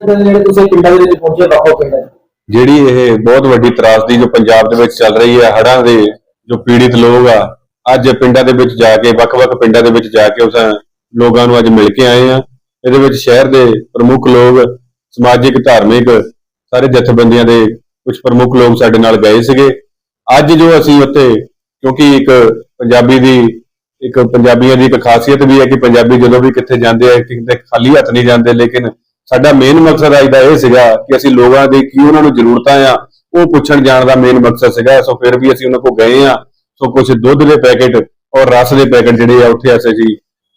ਜਿਹੜੇ ਤੁਸੀਂ ਪਿੰਡਾਂ ਦੇ ਵਿੱਚ ਪਹੁੰਚੇ ਵੱਖੋ ਪਿੰਡਾਂ ਜਿਹੜੀ ਇਹ ਬਹੁਤ ਵੱਡੀ ਤਰਾਸਦੀ ਜੋ ਪੰਜਾਬ ਦੇ ਵਿੱਚ ਚੱਲ ਰਹੀ ਹੈ, ਹੜ੍ਹਾਂ ਦੇ ਜੋ ਪੀੜਿਤ ਲੋਕ ਆ, ਅੱਜ ਪਿੰਡਾਂ ਦੇ ਵਿੱਚ ਜਾ ਕੇ, ਵੱਖ-ਵੱਖ ਪਿੰਡਾਂ ਦੇ ਵਿੱਚ ਜਾ ਕੇ ਉਸ ਲੋਕਾਂ ਨੂੰ ਅੱਜ ਮਿਲ ਕੇ ਆਏ ਆ। ਇਹਦੇ ਵਿੱਚ ਸ਼ਹਿਰ ਦੇ ਪ੍ਰਮੁੱਖ ਲੋਕ, ਸਮਾਜਿਕ, ਧਾਰਮਿਕ ਸਾਰੇ ਜਥੇਬੰਦੀਆਂ ਦੇ ਕੁਝ ਪ੍ਰਮੁੱਖ ਲੋਕ ਸਾਡੇ ਨਾਲ ਗਏ ਸੀਗੇ। ਅੱਜ ਜੋ ਅਸੀਂ ਉੱਥੇ, ਕਿਉਂਕਿ ਇੱਕ ਪੰਜਾਬੀ ਦੀ, ਇੱਕ ਪੰਜਾਬੀਆਂ ਦੀ ਇੱਕ ਖਾਸੀਅਤ ਵੀ ਹੈ ਕਿ ਪੰਜਾਬੀ ਜਦੋਂ ਵੀ ਕਿੱਥੇ ਜਾਂਦੇ ਆ, ਕਿਤੇ ਖਾਲੀ ਹੱਥ ਨਹੀਂ ਜਾਂਦੇ, ਲੇਕਿਨ ਸਾਡਾ ਮੇਨ ਮਕਸਦ ਅੱਜ ਦਾ ਇਹ ਸੀਗਾ ਕਿ ਅਸੀਂ ਲੋਕਾਂ ਦੇ ਕੀ ਉਹਨਾਂ ਨੂੰ ਜ਼ਰੂਰਤਾਂ ਆ, ਉਹ ਪੁੱਛਣ ਜਾਣ ਦਾ ਮੇਨ ਮਕਸਦ ਸੀਗਾ। ਸੋ ਫਿਰ ਵੀ ਅਸੀਂ ਉਹਨਾਂ ਕੋਲ ਗਏ ਆ। ਸੋ ਕੁਝ ਦੁੱਧ ਦੇ ਪੈਕੇਟ ਔਰ ਰਸ ਦੇ ਪੈਕੇਟ ਜਿਹੜੇ ਆ, ਉੱਥੇ ਅਸੀਂ ਜੀ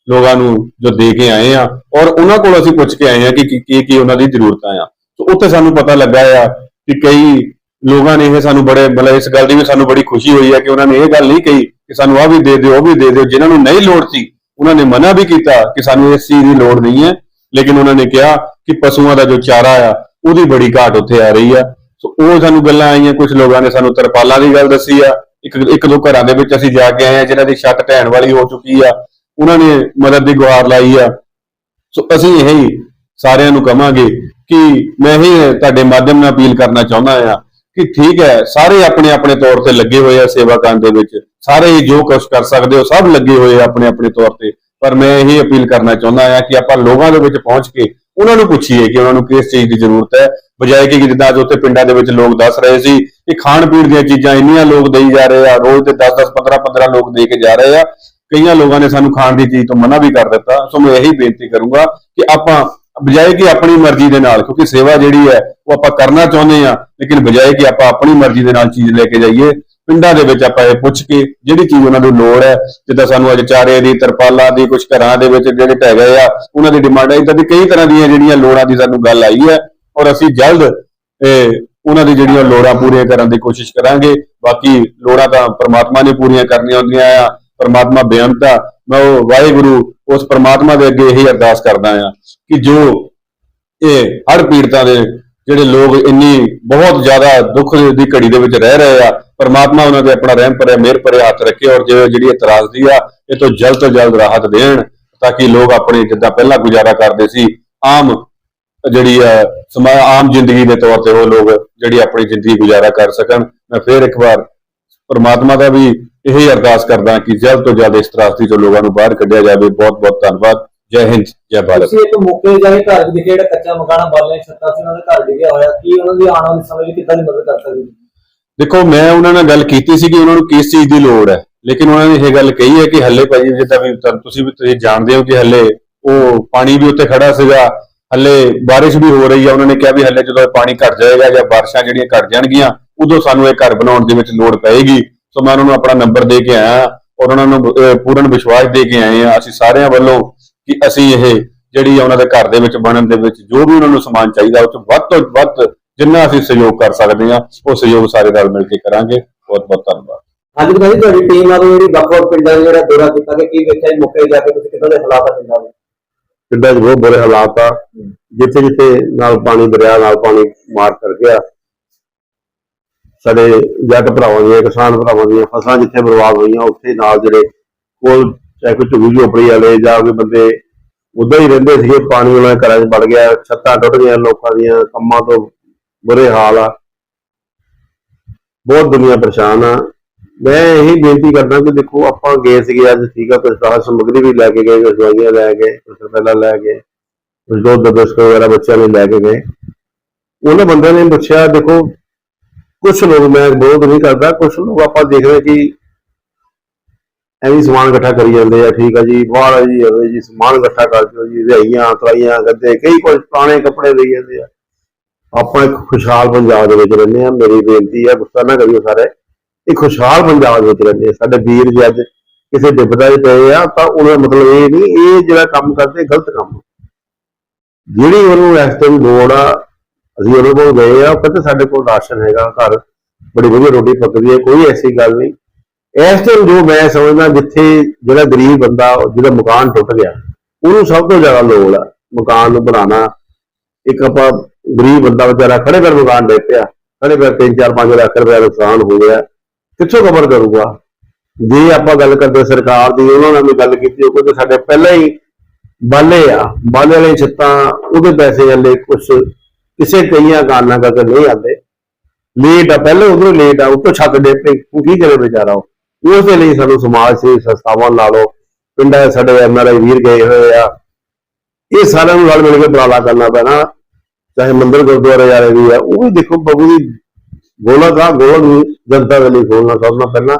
ਲੋਕਾਂ ਨੂੰ ਜੋ ਦੇ ਕੇ ਆਏ ਆ। ਔਰ ਉਹਨਾਂ ਕੋਲ ਅਸੀਂ ਪੁੱਛ ਕੇ ਆਏ ਆ ਕਿ ਕੀ, ਕੀ- ਕੀ ਉਹਨਾਂ ਦੀ ਜ਼ਰੂਰਤਾਂ ਆ। ਸੋ ਉੱਥੇ ਸਾਨੂੰ ਪਤਾ ਲੱਗਾ ਆ ਕਿ ਕਈ ਲੋਕਾਂ ਨੇ ਇਹ ਸਾਨੂੰ ਬੜੇ, ਮਤਲਬ ਇਸ ਗੱਲ ਦੀ ਵੀ ਸਾਨੂੰ ਬੜੀ ਖੁਸ਼ੀ ਹੋਈ ਹੈ ਕਿ ਉਹਨਾਂ ਨੇ ਇਹ ਗੱਲ ਨਹੀਂ ਕਹੀ ਕਿ ਸਾਨੂੰ ਆ ਵੀ ਦੇ ਦਿਓ, ਉਹ ਵੀ ਦੇ ਦਿਓ। ਜਿਨ੍ਹਾਂ ਨੂੰ ਨਹੀਂ ਲੋੜ ਸੀ, ਉਹਨਾਂ ਨੇ ਮਨਾ ਵੀ ਕੀਤਾ ਕਿ ਸਾਨੂੰ ਇਸ ਚੀਜ਼ ਦੀ ਲੋੜ ਨਹੀਂ ਹੈ। ਲੇਕਿਨ ਉਹਨਾਂ ਨੇ ਕਿਹਾ ਕਿ ਪਸ਼ੂਆਂ ਦਾ ਜੋ ਚਾਰਾ ਆ, ਉਹਦੀ ਬੜੀ ਘਾਟ ਉੱਥੇ ਆ ਰਹੀ ਆ। ਸੋ ਉਹ ਸਾਨੂੰ ਗੱਲਾਂ ਆਈਆਂ ਕੁਝ ਲੋਕਾਂ ਨੇ ਸਾਨੂੰ ਤਰਪਾਲਾਂ ਦੀ ਗੱਲ ਦੱਸੀ ਆ। ਇੱਕ ਇੱਕ ਦੋ ਘਰਾਂ ਦੇ ਵਿੱਚ ਅਸੀਂ ਜਾ ਕੇ ਆਏ ਆ, ਜਿਨ੍ਹਾਂ ਦੀ ਛੱਤ ਢਹਿਣ ਵਾਲੀ ਹੋ ਚੁੱਕੀ ਆ। ਉਹਨਾਂ ਨੇ ਮਦਦ ਦੀ ਗੁਹਾਰ ਲਾਈ ਆ। ਸੋ ਅਸੀਂ ਇਹੀ ਸਾਰਿਆਂ ਨੂੰ ਕਵਾਂਗੇ ਕਿ ਮੈਂ ਹੀ ਤੁਹਾਡੇ ਮਾਧਿਅਮ ਨਾਲ ਅਪੀਲ ਕਰਨਾ ਚਾਹੁੰਦਾ ਆ ਕਿ ਠੀਕ ਹੈ, ਸਾਰੇ ਆਪਣੇ ਆਪਣੇ ਤੌਰ ਤੇ ਲੱਗੇ ਹੋਏ ਆ ਸੇਵਾ ਕਰਨ ਦੇ ਵਿੱਚ। ਸਾਰੇ ਹੀ ਜੋ ਕੁਛ ਕਰ ਸਕਦੇ ਹੋ, ਸਭ ਲੱਗੇ ਹੋਏ ਆ ਆਪਣੇ ਆਪਣੇ ਤੌਰ ਤੇ। ਪਰ ਮੈਂ ਇਹ ਅਪੀਲ ਕਰਨਾ ਚਾਹੁੰਦਾ ਆ ਕਿ ਆਪਾਂ ਲੋਕਾਂ ਦੇ ਵਿੱਚ ਪਹੁੰਚ ਕੇ ਉਹਨਾਂ ਨੂੰ ਪੁੱਛੀਏ ਕਿ ਉਹਨਾਂ ਨੂੰ ਕਿਸ ਚੀਜ਼ ਦੀ ਜ਼ਰੂਰਤ ਹੈ। ਬਜਾਏ ਕਿ ਜਿੱਦਾਂ ਅੱਜ ਉੱਥੇ ਪਿੰਡਾਂ ਦੇ ਵਿੱਚ ਲੋਕ ਦੱਸ ਰਹੇ ਸੀ ਕਿ ਖਾਣ ਪੀਣ ਦੀਆਂ ਚੀਜ਼ਾਂ ਇੰਨੀਆਂ ਲੋਕ ਦੇਈ ਜਾ ਰਹੇ ਆ, ਰੋਜ਼ ਤੇ 10-10 15-15 ਲੋਕ ਦੇ ਕੇ ਜਾ ਰਹੇ ਆ। ਕਈਆਂ ਲੋਕਾਂ ਨੇ ਸਾਨੂੰ ਖਾਣ ਦੀ ਚੀਜ਼ ਤੋਂ ਮਨਾ ਵੀ ਕਰ ਦਿੱਤਾ। ਸੋ ਮੈਂ ਇਹੀ ਬੇਨਤੀ ਕਰੂੰਗਾ ਕਿ ਆਪਾਂ ਬਜਾਏ ਕਿ ਆਪਣੀ ਮਰਜ਼ੀ ਦੇ ਨਾਲ, ਕਿਉਂਕਿ ਸੇਵਾ ਜਿਹੜੀ ਹੈ ਉਹ ਆਪਾਂ ਕਰਨਾ ਚਾਹੁੰਦੇ ਆ ਲੇਕਿਨ ਬਜਾਏ ਕਿ ਆਪਾਂ ਆਪਣੀ ਮਰਜ਼ੀ ਦੇ ਨਾਲ ਚੀਜ਼ ਲੈ ਕੇ ਜਾਈਏ ਪਿੰਡਾਂ ਦੇ ਵਿੱਚ ਆਪਾਂ ਇਹ ਪੁੱਛ ਕੇ ਜਿਹੜੀ ਚੀਜ਼ ਉਹਨਾਂ ਨੂੰ ਲੋੜ ਹੈ, ਜਿੱਦਾਂ ਸਾਨੂੰ ਅੱਜ ਚਾਰੇ ਦੀ, ਤਰਪਾਲਾਂ ਦੀ ਕੁਝ ਘਰਾਂ ਦੇ ਵਿੱਚ ਜਿਹੜੇ ਢਹਿ ਗਏ ਆ, ਉਹਨਾਂ ਦੀ ਡਿਮਾਂਡ ਹੈ। ਇਦਾਂ ਦੀ ਕਈ ਤਰ੍ਹਾਂ ਦੀਆਂ ਜਿਹੜੀਆਂ ਲੋੜਾਂ ਦੀ ਸਾਨੂੰ ਗੱਲ ਆਈ ਹੈ ਔਰ ਅਸੀਂ ਜਲਦ, ਇਹ ਉਹਨਾਂ ਦੀ ਜਿਹੜੀਆਂ ਲੋੜਾਂ ਪੂਰੀਆਂ ਕਰਨ ਦੀ ਕੋਸ਼ਿਸ਼ ਕਰਾਂਗੇ। ਬਾਕੀ ਲੋੜਾਂ ਤਾਂ ਪ੍ਰਮਾਤਮਾ ਨੇ ਪੂਰੀਆਂ ਕਰਨੀਆਂ ਹੁੰਦੀਆਂ ਆ। ਪਰਮਾਤਮਾ ਬੇਅੰਤ ਆ। ਮੈਂ ਉਹ ਵਾਹਿਗੁਰੂ ਉਸ ਪਰਮਾਤਮਾ ਦੇ ਅੱਗੇ ਇਹੀ ਅਰਦਾਸ ਕਰਦਾ ਆ ਕਿ ਜੋ ਇਹ ਹੜ ਪੀੜਤਾਂ ਦੇ ਜਿਹੜੇ ਲੋਕ ਇੰਨੀ ਬਹੁਤ ਜ਼ਿਆਦਾ ਦੁੱਖ ਦੀ ਘੜੀ ਦੇ ਵਿੱਚ ਰਹਿ ਰਹੇ ਆ ਪਰਮਾਤਮਾ ਉਹਨਾਂ ਦੇ ਆਪਣਾ ਰਹਿਮ ਭਰਿਆ, ਮਿਹਰ ਭਰਿਆ ਹੱਥ ਰੱਖੇ ਔਰ ਜੇ ਜਿਹੜੀ ਇਤਰਾਜ਼ ਆ, ਇਹ ਤੋਂ ਜਲਦ ਤੋਂ ਜਲਦ ਰਾਹਤ ਦੇਣ ਤਾਂ ਕਿ ਲੋਕ ਆਪਣੀ ਜਿੱਦਾਂ ਪਹਿਲਾਂ ਗੁਜ਼ਾਰਾ ਕਰਦੇ ਸੀ, ਆਮ ਜਿਹੜੀ ਆ ਆਮ ਜ਼ਿੰਦਗੀ ਦੇ ਤੌਰ ਤੇ ਉਹ ਲੋਕ ਜਿਹੜੀ ਆਪਣੀ ਜ਼ਿੰਦਗੀ ਗੁਜ਼ਾਰਾ ਕਰ ਸਕਣ। ਮੈਂ ਫੇਰ ਇੱਕ ਵਾਰ ਪਰਮਾਤਮਾ ਦਾ ਵੀ ਇਹੀ ਅਰਦਾਸ ਕਰਦਾ ਕਿ ਜਲਦ ਤੋਂ ਜਲਦ ਇਸ ਤਰਾਸਦੀ ਤੋਂ ਲੋਕਾਂ ਨੂੰ ਬਾਹਰ ਕੱਢਿਆ ਜਾਵੇ। ਬਹੁਤ ਬਹੁਤ ਧੰਨਵਾਦ। ਜੈ ਹਿੰਦ, ਜੈ ਭਾਰਤ। ਤੁਸੀਂ ਇੱਕ ਮੌਕੇ ਜਾਏ ਘਰ ਵਿੱਚ ਜਿਹੜਾ ਕੱਚਾ ਮਕਾਨ ਬਾਲੇ ਛੱਤਾਂ ਸੀ, ਉਹਨਾਂ ਦੇ ਘਰ ਡਿੱਗਿਆ ਹੋਇਆ। ਕੀ ਉਹਨਾਂ ਦੀ ਆਉਣ ਵਾਲੇ ਸਮੇਂ ਲਈ ਕਿੱਦਾਂ ਦੀ ਮਦਦ ਕਰ ਸਕਦੇ ਦੇਖੋ, ਮੈਂ ਉਹਨਾਂ ਨਾਲ ਗੱਲ ਕੀਤੀ ਸੀ ਕਿ ਉਹਨਾਂ ਨੂੰ ਕਿਸ ਚੀਜ਼ ਦੀ ਲੋੜ ਹੈ। ਲੇਕਿਨ ਉਹਨਾਂ ਨੇ ਇਹ ਗੱਲ ਕਹੀ ਹੈ ਕਿ ਹੱਲੇ ਭਾਜੀ ਜਿੱਦਾਂ ਵੀ ਤੁਸੀਂ ਵੀ ਤੁਸੀਂ ਜਾਣਦੇ ਹੋ ਕਿ ਹੱਲੇ ਉਹ ਪਾਣੀ ਵੀ ਉੱਤੇ ਖੜਾ ਸੀਗਾ। ਹੱਲੇ ਬਾਰਿਸ਼ ਵੀ ਹੋ ਰਹੀ ਹੈ। ਉਹਨਾਂ ਨੇ ਕਿਹਾ ਵੀ ਹੱਲੇ ਜਦੋਂ ਇਹ ਪਾਣੀ ਘਟ ਜਾਏਗਾ ਜਾਂ ਬਾਰਿਸ਼ਾਂ ਜਿਹੜੀਆਂ ਘਟ ਜਾਣਗੀਆਂ, ਉਦੋਂ ਸਾਨੂੰ ਇਹ ਘਰ ਬਣਾਉਣ ਦੇ ਵਿੱਚ ਲੋੜ ਪਏਗੀ। ਸੋ ਮੈਂ ਉਹਨਾਂ ਨੂੰ ਆਪਣਾ ਨੰਬਰ ਦੇ ਕੇ ਆਇਆ ਔਰ ਉਹਨਾਂ ਨੂੰ ਪੂਰਨ ਵਿਸ਼ਵਾਸ ਦੇ ਕੇ ਆਏ ਆ ਅਸੀਂ ਸਾਰਿਆਂ ਵੱਲੋਂ ਕਿ ਅਸੀਂ ਇਹ ਜਿਹੜੀ ਆ ਉਹਨਾਂ ਦੇ ਘਰ ਦੇ ਵਿੱਚ ਬਣਨ ਦੇ ਵਿੱਚ ਜੋ ਵੀ ਉਹਨਾਂ ਨੂੰ ਸਮਾਨ ਚਾਹੀਦਾ, ਉਹ ਚ ਵੱਧ ਤੋਂ ਵੱਧ ਜਿੰਨਾ ਅਸੀਂ ਸਹਿਯੋਗ ਕਰ ਸਕਦੇ ਹਾਂ ਉਹ ਸਹਿਯੋਗ ਸਾਰੇ ਨਾਲ ਮਿਲ ਕੇ ਕਰਾਂਗੇ। ਬਹੁਤ ਬਹੁਤ ਧੰਨਵਾਦ। ਅੱਜ ਭਾਜੀ ਤੁਹਾਡੀ ਟੀਮ ਨਾਲ ਜਿਹੜੀ ਵੱਖ-ਵੱਖ ਪਿੰਡਾਂ ਦਾ ਜਿਹੜਾ ਦੌਰਾ ਕੀਤਾ ਕਿ ਕੀ ਵੇਖਿਆ ਜੀ? ਮੌਕੇ ਜਾ ਕੇ ਤੁਸੀਂ ਕਿੱਦਾਂ ਦੇ ਹਾਲਾਤ ਆ ਪਿੰਡਾਂ ਦੇ? ਪਿੰਡਾਂ 'ਚ ਬਹੁਤ ਬੁਰੇ ਹਾਲਾਤ ਆ। ਜਿੱਥੇ ਜਿੱਥੇ ਨਾਲ ਪਾਣੀ ਦਰਿਆ ਨਾਲ ਪਾਣੀ ਮਾਰ ਕਰ ਗਿਆ। ਸਾਡੇ ਜੱਟ ਭਰਾਵਾਂ ਦੀਆਂ ਕਿਸਾਨ ਭਰਾਵਾਂ ਦੀਆਂ ਫਸਲਾਂ ਜਿੱਥੇ ਬਰਬਾਦ ਹੋਈਆਂ ਉੱਥੇ ਨਾਲ ਜਿਹੜੇ ਕੋਲ ਚਾਹੇ ਕੋਈ ਝੁੱਗੀ ਝੋਪੜੀ ਵਾਲੇ ਜਾਂ ਕੋਈ ਬੰਦੇ ਉਦਾਂ ਹੀ ਰਹਿੰਦੇ ਸੀਗੇ ਪਾਣੀ ਉਹਨਾਂ ਦੇ ਘਰਾਂ 'ਚ ਵੜ ਗਿਆ ਛੱਤਾਂ ਟੁੱਟ ਗਈਆਂ ਲੋਕਾਂ ਦੀਆਂ ਕੰਮਾਂ ਤੋਂ ਬੁਰੇ ਹਾਲ ਆ। ਬਹੁਤ ਦੁਨੀਆ ਪਰੇਸ਼ਾਨ ਆ। ਮੈਂ ਇਹੀ ਬੇਨਤੀ ਕਰਦਾ ਕਿ ਦੇਖੋ, ਆਪਾਂ ਗਏ ਸੀਗੇ ਅੱਜ, ਠੀਕ ਆ ਕੁਝ ਰਾਹਤ ਸਮੱਗਰੀ ਵੀ ਲੈ ਕੇ ਗਏ ਕੁਝ ਦਵਾਈਆਂ ਲੈ ਗਏ ਕੁਝ ਪਹਿਲਾਂ ਲੈ ਗਏ ਕੁਝ ਦੁੱਧ, ਬਿਸਕੁਟ ਵਗੈਰਾ ਬੱਚਿਆਂ ਲਈ ਲੈ ਕੇ ਗਏ। ਉਹਨਾਂ ਬੰਦਿਆਂ ਨੇ ਪੁੱਛਿਆ, ਦੇਖੋ ਕੁਝ ਲੋਕ, ਮੈਂ ਬਹੁਤ ਨਹੀਂ ਕਰਦਾ ਕੁਝ ਲੋਕ ਆਪਾਂ ਦੇਖਦੇ ਕਿ ਐਵੇਂ ਸਮਾਨ ਇਕੱਠਾ ਕਰੀ ਜਾਂਦੇ ਆ, ਠੀਕ ਆ ਜੀ ਬਾਹਰ ਜੀ ਹੋਵੇ ਜੀ, ਸਮਾਨ ਇਕੱਠਾ ਕਰ ਦਿਓ ਜੀ ਰਿਹਾਈਆਂ ਤਰਾਈਆਂ ਗੱਦੇ, ਕਈ ਕੁਝ ਪੁਰਾਣੇ ਕੱਪੜੇ ਲਈ ਜਾਂਦੇ ਆ। ਆਪਾਂ ਇੱਕ ਖੁਸ਼ਹਾਲ ਪੰਜਾਬ ਦੇ ਵਿੱਚ ਰਹਿੰਦੇ ਆ ਮੇਰੀ ਬੇਨਤੀ ਆ ਗੁੱਸਾ ਨਾ ਕਰਿਓ ਸਾਰੇ। ਇਹ ਖੁਸ਼ਹਾਲ ਪੰਜਾਬ ਵਿੱਚ ਰਹਿੰਦੇ ਆ ਸਾਡੇ ਵੀਰ ਜੀ ਅੱਜ ਕਿਸੇ ਡਿੱਬਦਾ ਹੀ ਪਏ ਆ, ਤਾਂ ਉਹਦਾ ਮਤਲਬ ਇਹ ਨਹੀਂ, ਇਹ ਜਿਹੜਾ ਕੰਮ ਕਰਦੇ, ਗਲਤ ਕੰਮ। ਜਿਹੜੀ ਉਹਨੂੰ ਇਸ ਟਾਈਮ ਲੋੜ ਆ, ਅਸੀਂ ਉਹਦੇ ਕੋਲ ਗਏ ਆ, ਉਹ ਕਹਿੰਦੇ ਸਾਡੇ ਕੋਲ ਰਾਸ਼ਨ ਹੈਗਾ, ਘਰ। ਬੜੀ ਵਧੀਆ ਰੋਟੀ ਪੱਕਦੀ ਹੈ, ਕੋਈ ਐਸੀ ਗੱਲ ਨਹੀਂ। ਇਸ ਟਾਈਮ ਜੋ ਮੈਂ ਸਮਝਦਾ, ਜਿੱਥੇ ਜਿਹੜਾ ਗਰੀਬ ਬੰਦਾ, ਜਿਹਦਾ ਮਕਾਨ ਟੁੱਟ ਗਿਆ, ਉਹਨੂੰ ਸਭ ਤੋਂ ਜ਼ਿਆਦਾ ਲੋੜ ਆ ਮਕਾਨ ਨੂੰ ਬਣਾਉਣਾ। ਇੱਕ ਆਪਾਂ ਗਰੀਬ ਬੰਦਾ ਵਿਚਾਰਾ ਖੜੇ ਕਰ ਮਕਾਨ ਦੇ ਪਿਆ। ਖੜੇ ਕਰ 3-4-5 ਲੱਖ ਰੁਪਏ ਨੁਕਸਾਨ ਹੋ ਗਿਆ। ਕਿੱਥੋਂ ਕਵਰ ਕਰੂਗਾ? ਜੇ ਆਪਾਂ ਗੱਲ ਕਰਦੇ ਸਰਕਾਰ ਦੀ, ਉਹਨਾਂ ਨਾਲ ਵੀ ਗੱਲ ਕੀਤੀ, ਉਹ ਕਹਿੰਦੇ ਸਾਡੇ ਪਹਿਲਾਂ ਹੀ ਬਾਲੇ ਆ। ਬਾਲੇ ਵਾਲੇ ਛੱਤਾਂ, ਉਹਦੇ ਪੈਸੇ ਹਲੇ ਕੁਝ ਕਿਸੇ ਕਈਆਂ ਕਾਰਨਾਂ ਕਰਕੇ ਨਹੀਂ ਆਉਂਦੇ। ਲੇਟ ਆ, ਪਹਿਲੇ ਉਧਰੋਂ ਲੇਟ ਆ, ਉੱਤੋਂ ਛੱਤ ਦੇ ਪਈ। ਉਹ ਕੀ ਕਰੇ ਵਿਚਾਰਾ ਉਹ? ਉਸ ਦੇ ਲਈ ਸਾਨੂੰ ਸਮਾਜ ਸੇਵੀ ਸੰਸਥਾਵਾਂ ਨਾਲੋਂ ਪਿੰਡਾਂ ਦੇ ਸਾਡੇ ਐਮਆਰਆਈ ਵੀਰ ਗਏ ਹੋਏ ਆ। ਇਹ ਸਾਰਿਆਂ ਨੂੰ ਰਲ ਮਿਲ ਕੇ ਉਪਰਾਲਾ ਕਰਨਾ ਪੈਣਾ। ਚਾਹੇ ਮੰਦਿਰ ਗੁਰਦੁਆਰੇ ਵਾਲੇ ਵੀ ਆ, ਉਹ ਵੀ ਦੇਖੋ ਪ੍ਰਭੂ ਦੀ ਗੋਲਾ ਦਾ ਗੋਲ ਨੂੰ ਜਨਤਾ ਦੇ ਲਈ ਖੋਲਣਾ ਸਭ ਤੋਂ ਪਹਿਲਾਂ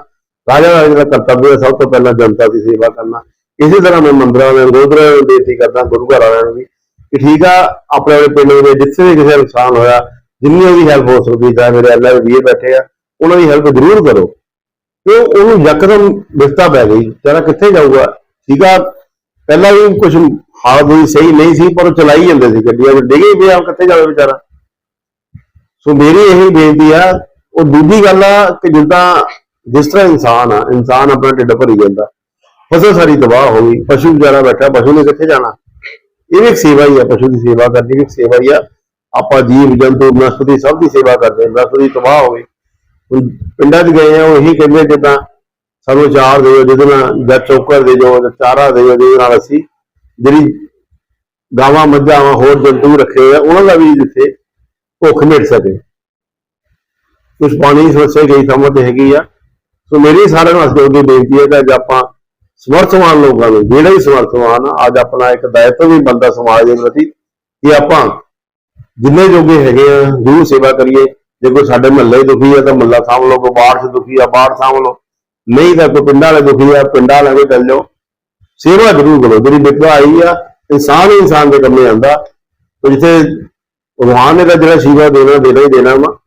ਰਾਜਾ ਦਾ ਜਿਹੜਾ ਕਰਤੱਵ ਹੈ ਸਭ ਤੋਂ ਪਹਿਲਾਂ ਜਨਤਾ ਦੀ ਸੇਵਾ ਕਰਨਾ। ਇਸੇ ਤਰ੍ਹਾਂ ਮੈਂ ਮੰਦਿਰਾਂ ਵਾਲਿਆਂ ਗੁਰਦੁਆਰਿਆਂ ਨੂੰ ਬੇਨਤੀ ਕਰਦਾ, ਗੁਰੂ ਘਰ ਵਾਲਿਆਂ ਨੂੰ ਵੀ, ਕਿ ਠੀਕ ਆ, ਆਪਣੇ ਆਪਣੇ ਪਿੰਡ ਦੇ ਜਿੱਥੇ ਵੀ ਕਿਸੇ ਨੁਕਸਾਨ ਹੋਇਆ ਜਿੰਨੀ ਵੀ ਹੈਲਪ ਹੋ ਸਕਦੀ ਹੈ ਮੇਰੇ ਅੱਲਾ ਦੇ ਵੀਰ ਬੈਠੇ ਆ, ਉਹਨਾਂ ਦੀ ਹੈਲਪ ਜ਼ਰੂਰ ਕਰੋ। ਕਿਉਂ? ਉਹਨੂੰ ਯਕਦਮ ਵਿਸਤਾ ਪੈ ਗਈ, ਜਰਾ ਕਿੱਥੇ ਜਾਊਗਾ? ਠੀਕ ਆ, ਪਹਿਲਾਂ ਵੀ ਕੁਝ ਹਾਲਤ ਵੀ ਸਹੀ ਨਹੀਂ ਸੀ, ਪਰ ਉਹ ਚਲਾਈ ਜਾਂਦੇ ਸੀ ਗੱਡੀਆਂ ਵਿੱਚ। ਡਿੱਗੇ ਪਿਆ ਕਿੱਥੇ ਜਾਵੇ ਵਿਚਾਰਾ। ਸੋ ਮੇਰੀ ਇਹ ਬੇਨਤੀ ਆ, ਉਹ ਦੂਜੀ ਗੱਲ ਆ ਕਿ ਜਿੱਦਾਂ ਜਿਸ ਤਰ੍ਹਾਂ ਇਨਸਾਨ ਆ, ਇਨਸਾਨ ਆਪਣਾ ਢਿੱਡ ਭਰੀ ਜਾਂਦਾ। ਫਸਲ ਸਾਰੀ ਤਬਾਹ ਹੋ ਗਈ, ਪਸ਼ੂ ਵਿਚਾਰਾ ਬੈਠਾ, ਪਸ਼ੂ ਨੇ ਕਿੱਥੇ ਜਾਣਾ? ਇਹ ਵੀ ਇੱਕ ਸੇਵਾ ਹੀ ਆ, ਪਸ਼ੂ ਦੀ ਸੇਵਾ ਕਰਨੀ ਵੀ ਇੱਕ ਸੇਵਾ ਹੀ ਆ। ਆਪਾਂ ਜੀਵ, ਜੰਤੂ, ਬਨਸਪਤੀ ਸਭ ਦੀ ਸੇਵਾ ਕਰਦੇ ਹਾਂ, ਬਨਸਪਤੀ ਤਬਾਹ ਹੋ ਗਈ। ਹੁਣ ਪਿੰਡਾਂ 'ਚ ਗਏ ਆ, ਉਹ ਇਹੀ ਕਹਿੰਦੇ ਜਿੱਦਾਂ ਸਾਨੂੰ ਚਾਰ ਦਿਓ, ਜਿਹਦੇ ਨਾਲ ਜਾਂ ਚੋਕਰ ਦੇ ਜੋ ਜਾਂ ਚਾਰਾ ਦਿਓ, ਜਿਹਦੇ ਨਾਲ ਅਸੀਂ ਜਿਹੜੀ ਗਾਵਾਂ ਮੱਝਾਂ ਵਾਂ, ਹੋਰ ਜੰਤੂ ਰੱਖੇ ਹੋਏ ਆ ਉਹਨਾਂ ਦਾ ਵੀ ਜਿੱਥੇ ਭੁੱਖ ਮਿਟ ਸਕੇ। ਕੁਝ ਪਾਣੀ ਦੀ ਸਮੱਸਿਆ ਕਈ ਥਾਵਾਂ ਤੇ ਹੈਗੀ ਆ। ਸੋ ਮੇਰੀ ਸਾਰਿਆਂ ਨੂੰ ਹੱਥ ਦੀ ਬੇਨਤੀ ਹੈ ਕਿ ਅੱਜ ਆਪਾਂ ਸਮਰਥਵਾਨ ਲੋਕਾਂ ਨੂੰ ਜਿਹੜੇ ਵੀ ਸਮਰਥਵਾਨ ਅੱਜ ਆਪਣਾ ਇੱਕ ਦਾਇਤਵ ਵੀ ਬੰਦਾ ਸਮਾਜ ਦੇ ਪ੍ਰਤੀ ਕਿ ਆਪਾਂ ਜਿੰਨੇ ਜੋਗੇ ਹੈਗੇ ਆ ਜ਼ਰੂਰ ਸੇਵਾ ਕਰੀਏ। ਜੇ ਕੋਈ ਸਾਡੇ ਮਹੱਲੇ ਦੁਖੀ ਆ ਤਾਂ ਮਹੱਲਾ ਸਾਂਭ ਲਓ ਕੋਈ ਬਾੜ 'ਚ ਦੁਖੀ ਆ ਬਾੜ ਸਾਂਭ ਲਓ। ਨਹੀਂ ਤਾਂ ਕੋਈ ਪਿੰਡਾਂ ਵਾਲੇ ਦੁਖੀ ਆ ਪਿੰਡਾਂ ਵਾਲੇ ਚੱਲ ਜਾਓ। ਸੇਵਾ ਜ਼ਰੂਰ ਕਰੋ ਜਿਹੜੀ ਵਿਪਤਾ ਆਈ ਆ ਇਨਸਾਨ ਹੀ ਇਨਸਾਨ ਦੇ ਕੰਮੇ ਆਂਦਾ ਜਿੱਥੇ ਭਗਵਾਨ ਨੇ ਤਾਂ ਜਿਹੜਾ ਸ਼ੀਵਾ ਦੇਣਾ ਦੇਣਾ ਹੀ ਦੇਣਾ ਵਾ।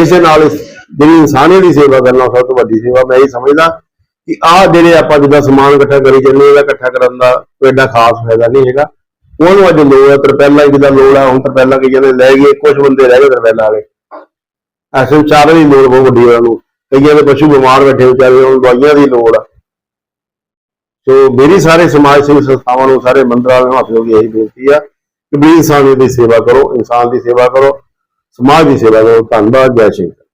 ਇਸੇ ਨਾਲ ਜਿਹੜੀ ਇਨਸਾਨੀਅਤ ਦੀ ਸੇਵਾ ਕਰਨਾ ਸਭ ਤੋਂ ਵੱਡੀ ਸੇਵਾ, ਮੈਂ ਇਹ ਸਮਝਦਾ ਕਿ ਆਹ ਜਿਹੜੇ ਆਪਾਂ ਜਿੱਦਾਂ ਸਮਾਨ ਇਕੱਠਾ ਕਰੀ ਜਾਂਦੇ ਇਹਦਾ ਇਕੱਠਾ ਕਰਨ ਦਾ ਕੋਈ ਐਡਾ ਖਾਸ ਫਾਇਦਾ ਨਹੀਂ ਹੈਗਾ। ਉਹਨੂੰ ਅੱਜ ਲੋੜ ਹੈ ਤਰਪੈਲਾ ਜਿੱਦਾਂ ਲੋੜ ਆ, ਹੁਣ ਤਰਪੈਲਾ ਕਈਆਂ ਦੇ ਲੈ ਗਏ ਕੁਝ ਬੰਦੇ ਰਹਿ ਗਏ ਤਰਪੈਲਾ ਵਾਲੇ। ਐਸੇ ਚਾਰੇ ਦੀ ਲੋੜ ਬਹੁਤ ਵੱਡੀ ਹੈ ਉਹਨੂੰ। ਕਈਆਂ ਦੇ ਪਸ਼ੂ ਬਿਮਾਰ ਬੈਠੇ ਵਿਚਾਰੇ, ਉਹਨੂੰ ਦਵਾਈਆਂ ਦੀ ਲੋੜ ਆ। ਸੋ ਮੇਰੀ ਸਾਰੇ ਸਮਾਜ ਸੇਵੀ ਸੰਸਥਾਵਾਂ ਨੂੰ, ਸਾਰੇ ਮੰਦਰਾਂ ਨੂੰ ਹੱਥ ਜੋੜ ਇਹੀ ਬੇਨਤੀ ਆ ਕਿ ਵੀ ਇਨਸਾਨੀਅਤ ਦੀ ਸੇਵਾ ਕਰੋ, ਇਨਸਾਨ ਦੀ ਸੇਵਾ ਕਰੋ, ਸਮਾਜ ਦੀ ਸੇਵਾ ਕਰੋ ਧੰਨਵਾਦ, ਜੈ ਸ਼੍ਰੀ ਰਾਮ।